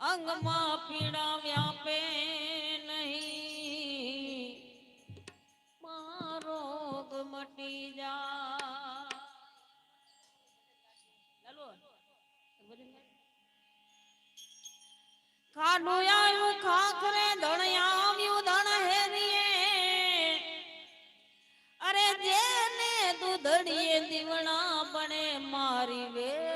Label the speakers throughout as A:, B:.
A: અંગમાં પીડા વ્યાપે નહીં. રોગ મટી જા ખાડું આવ્યું ખાખરે ધણ આવ્યું ધણ હેરીએ. અરે જેને દૂધડીએ દીવણા બને મારી વે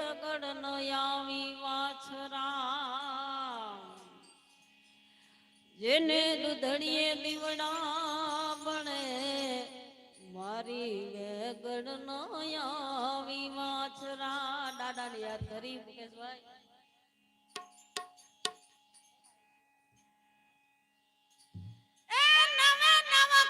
A: જેને દૂધડીએ દીવડા બણે, મારી વેગડ નો આવી વાછરા. દાદા ને યાદ કરી, મુકેશભાઈ? નવા નવા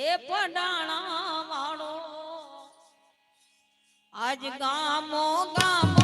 A: એ પડાણા વાળો. આજ ગામો ગામો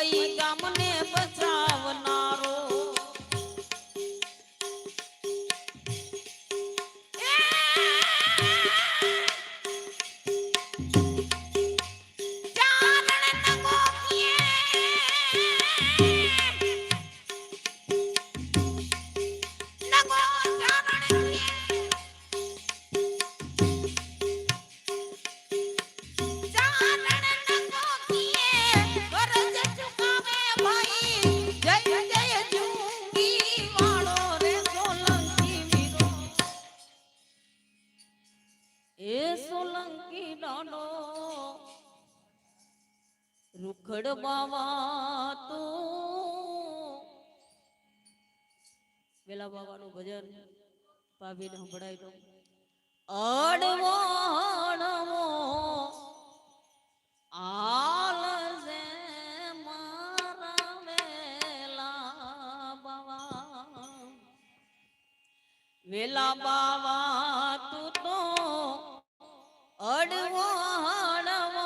A: ওই গামন અંદર ભાભીને સંભળાવી દઉં અડવો અડવો આલ જે મારા વેલા બાવા. વેલા બાવા, તું તો અડવો અડવો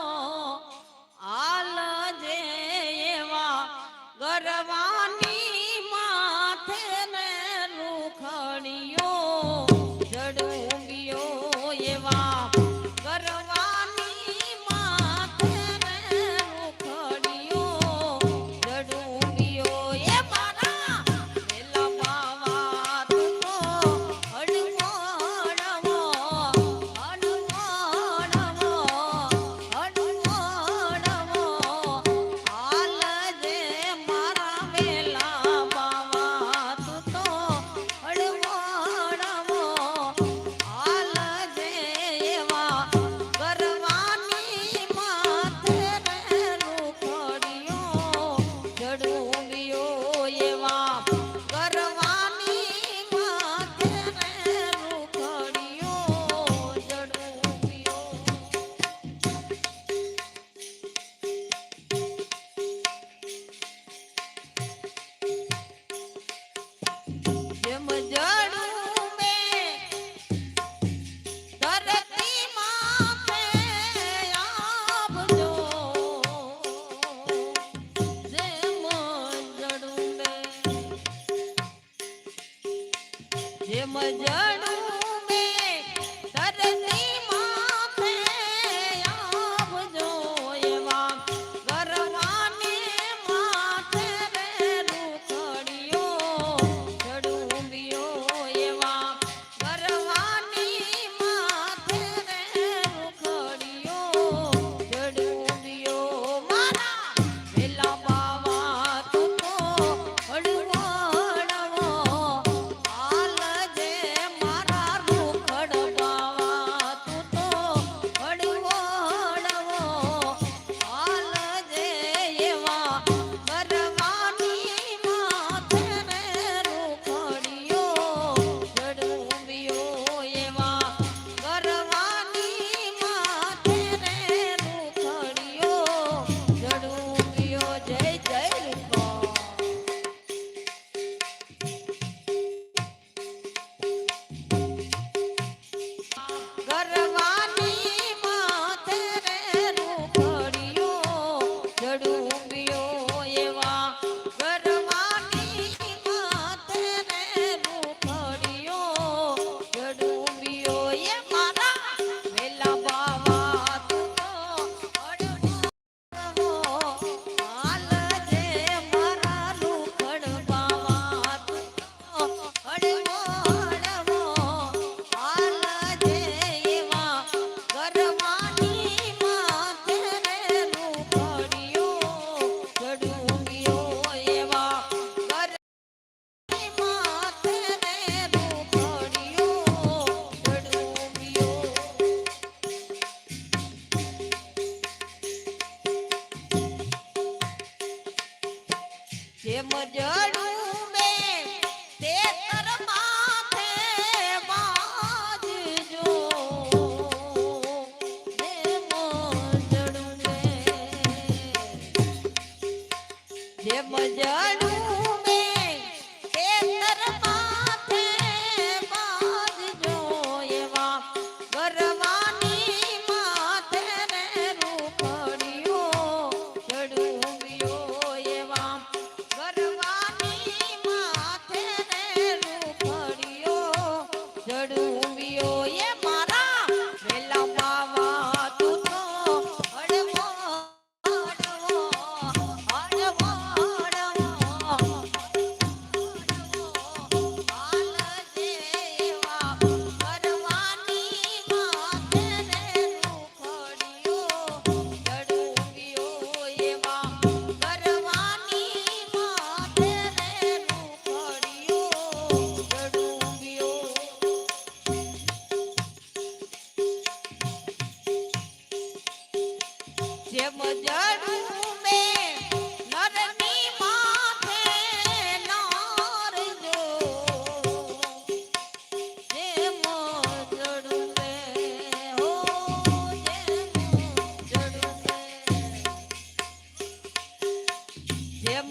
A: એમ જણ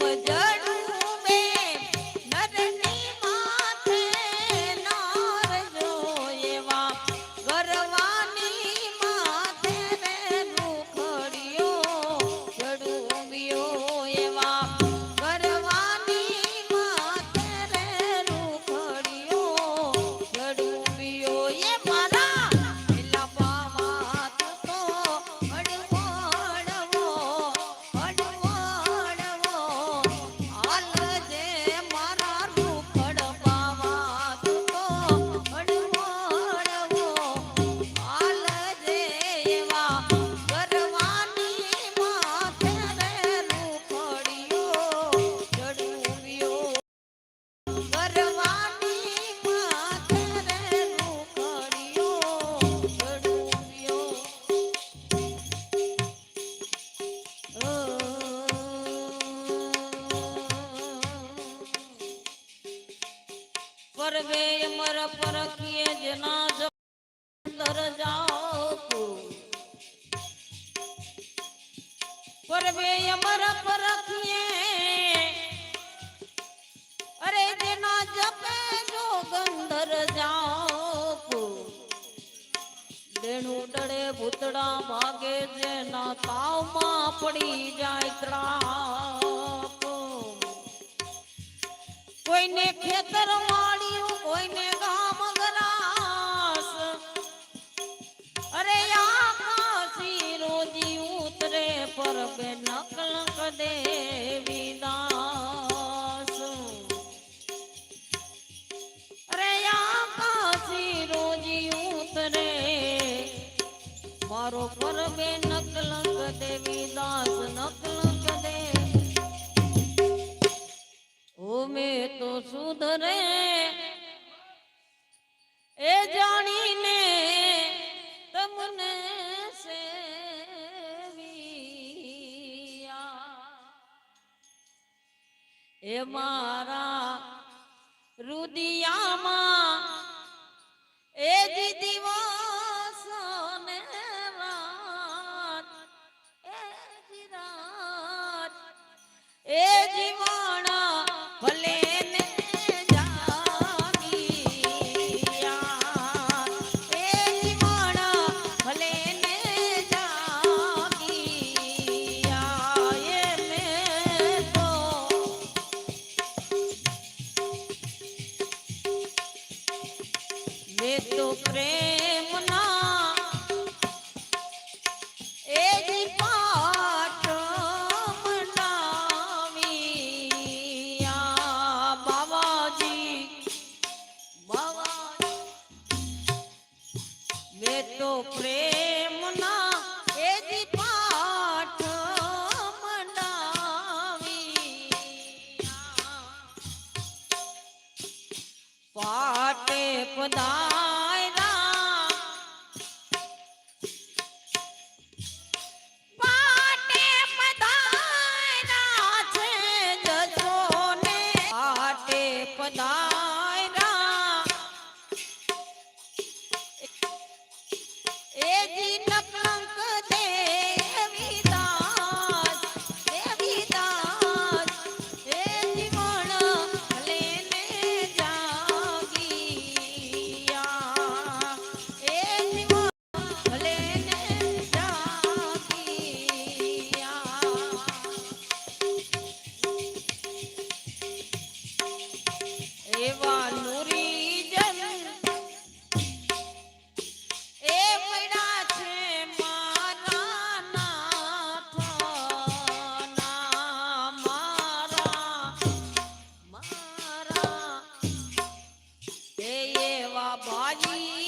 A: मजा મારો પરમે નકલંક દેવી દાસ નકલંક દે ઓ મેં તો સુધરે હે મારા રુદિયામાં એ જ ಬಾಲಿ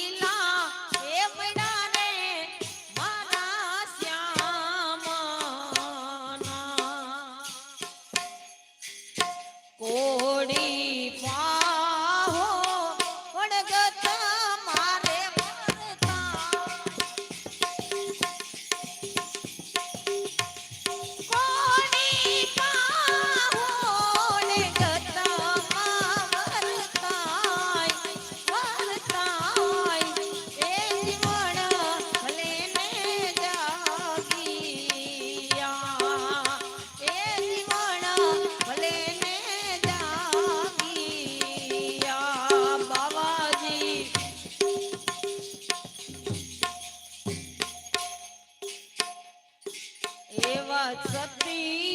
A: what's
B: up, B?